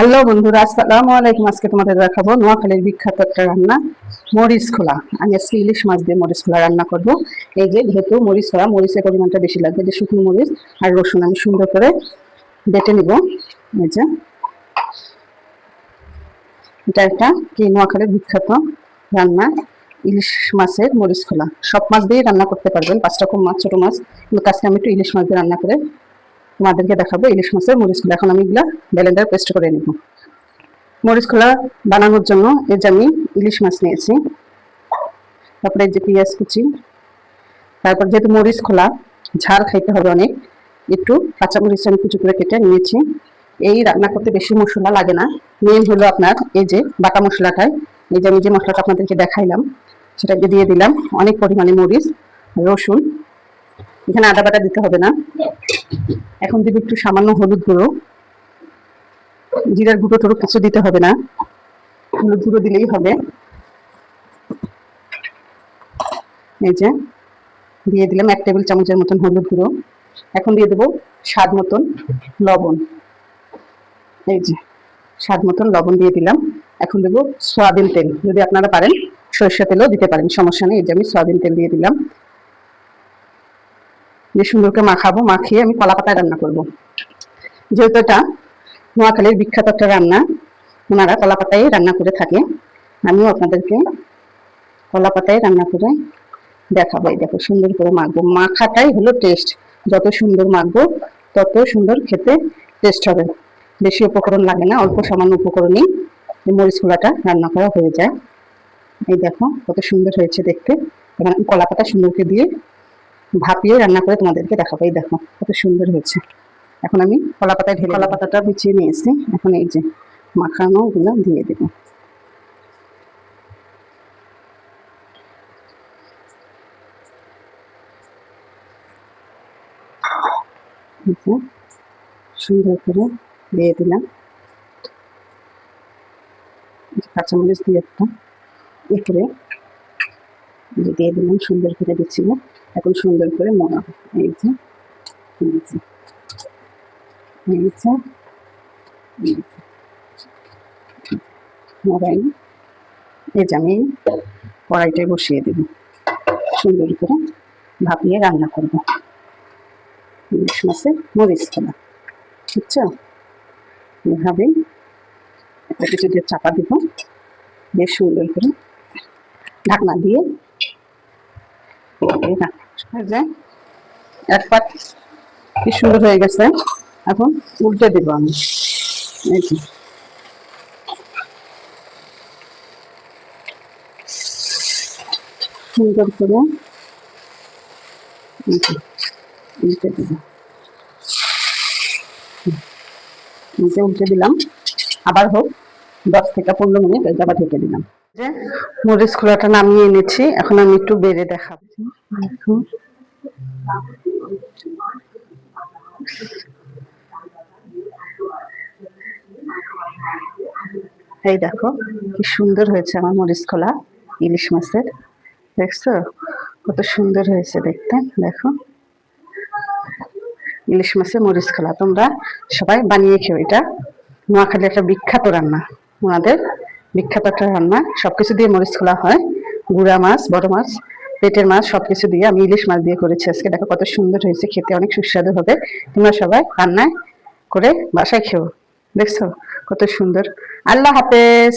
Hello বন্ধুরা, আসসালামু আলাইকুম। আজকে তোমাদের দেখাবো নোয়াখালীর বিখ্যাত একটা রান্না, মরিচ খোলা। আমি আজকে ইলিশ মাছ দিয়ে মরিচ খোলা রান্না করব। এই যে যেহেতু মরিচ খোলা, মরিচের পরিমাণটা বেশি লাগবে, যে শুকনো মরিচ আর রসুন আমি সুন্দর করে বেটে নিব। এই যে এটা একটা কি নোয়াখালীর বিখ্যাত রান্না, ইলিশ মাছের মরিচ খোলা। সব মাছ দিয়েই রান্না করতে পারবেন পাঁচ রকম মাছ, ছোটো মাছ। কিন্তু আজকে আমি একটু ইলিশ মাছ দিয়ে রান্না করে তোমাদেরকে দেখাবো ইলিশ মাছের খোলা এখন আমি এগুলা ব্লেন্ডার পেস্ট করে নিব। খোলা বানানোর জন্য এই যে আমি ইলিশ মাছ নিয়েছি, তারপরে যে পেঁয়াজ কুচি, তারপর যেহেতু মরিচ খোলা, ঝাল খাইতে হবে অনেক, একটু কাঁচা মরিচ আমি কুচি করে কেটে নিয়েছি। এই রান্না করতে বেশি মশলা লাগে না মেন হলো আপনার এই যে বাটা মশলাটাই। এই যে আমি যে মশলাটা আপনাদেরকে দেখাইলাম, সেটাকে দিয়ে দিলাম অনেক পরিমাণে মরিচ, রসুন এখানে আদা বাটা দিতে হবে না। এখন দিব একটু সামান্য হলুদ গুঁড়ো, জিরার গুঁড়ো টুড়ো কিছু দিতে হবে না। হলুদ গুঁড়ো দিলেই হবে। এই যে, দিয়ে দিলাম এক টেবিল চামচের মতন হলুদ গুঁড়ো। এখন দিয়ে দেবো স্বাদ মতন লবণ। এই যে, স্বাদ মতন লবণ দিয়ে দিলাম। এখন দেবো সয়াবিন তেল। যদি আপনারা পারেন সরিষা তেলও দিতে পারেন, সমস্যা নেই। এই যে আমি সয়াবিন তেল দিয়ে দিলাম। যে সুন্দরকে মাখাবো, মাখিয়ে আমি কলা পাতায় রান্না করব। যেহেতু এটা নোয়াখালীর বিখ্যাত একটা রান্না, ওনারা কলা পাতায় রান্না করে থাকে। আমিও আপনাদেরকে কলা পাতায় রান্না করে দেখাবো। দেখো, সুন্দর করে মাখবো। মাখাটাই হলো টেস্ট যত সুন্দর মাখবো, তত সুন্দর খেতে টেস্ট হবে। বেশি উপকরণ লাগে না, অল্প সামান্য উপকরণেই মরিচ খোলাটা রান্না করা হয়ে যায়। এই দেখো, কত সুন্দর হয়েছে দেখতে। আমি কলা পাতা সুন্দর করে দিয়ে ভাপিয়ে রান্না করে তোমাদেরকে দেখাবো। এই দেখো, কত সুন্দর হয়েছে। এখন আমি কলা পাতায় ঢেলে কলা পাতাটা বিছিয়ে নিয়েছি। এখন এই যে মাখানো গুলো দিয়ে দেবো। সুন্দর করে দিয়ে দিলাম। কাঁচামরিচ দিয়ে একটা উপরে দিয়ে দিলাম, সুন্দর করে দিচ্ছিল এখন সুন্দর করে মরাবো এই যে এই যে এই যে। মরাই এই যে আমি কড়াইটায় বসিয়ে দেব। সুন্দর করে ভাপিয়ে রান্না করব। ইলিশ মরিচ এভাবে একটা কিছু দিয়ে চাপা দিব। বেশ সুন্দর করে ঢাকনা দিয়ে কি সুন্দর হয়ে গেছে। এখন উল্টে আমি। সুন্দর করে উল্টে নিচে দিলাম। আবার হোক, দশ থেকে পনেরো মিনিট আবার ঢেকে দিলাম। যে, মরিচ খোলাটা নামিয়ে এনেছি। এখন আমি একটু বেড়ে দেখাবো দেখো। এই দেখো, কি সুন্দর হয়েছে আমার মরিচ খোলা ইলিশ মাছের। দেখছ? কত সুন্দর হয়েছে দেখতে, দেখো। ইলিশ মাছের মরিচ খোলা তোমরা সবাই বানিয়ে খেও এটা। নোয়াখালী একটা বিখ্যাত রান্না, ওনাদের বিখ্যাত একটা রান্না। সবকিছু দিয়ে মরিচ খোলা হয়, গুড়া মাছ, বড় মাছ। পেটের মাছ সবকিছু দিয়ে, আমি ইলিশ মাছ দিয়ে করেছি আজকে। দেখো কত সুন্দর হয়েছে, খেতে অনেক সুস্বাদু হবে। তোমরা সবাই রান্নায় করে বাসায় খেও, দেখছ? কত সুন্দর। আল্লাহ হাফেজ।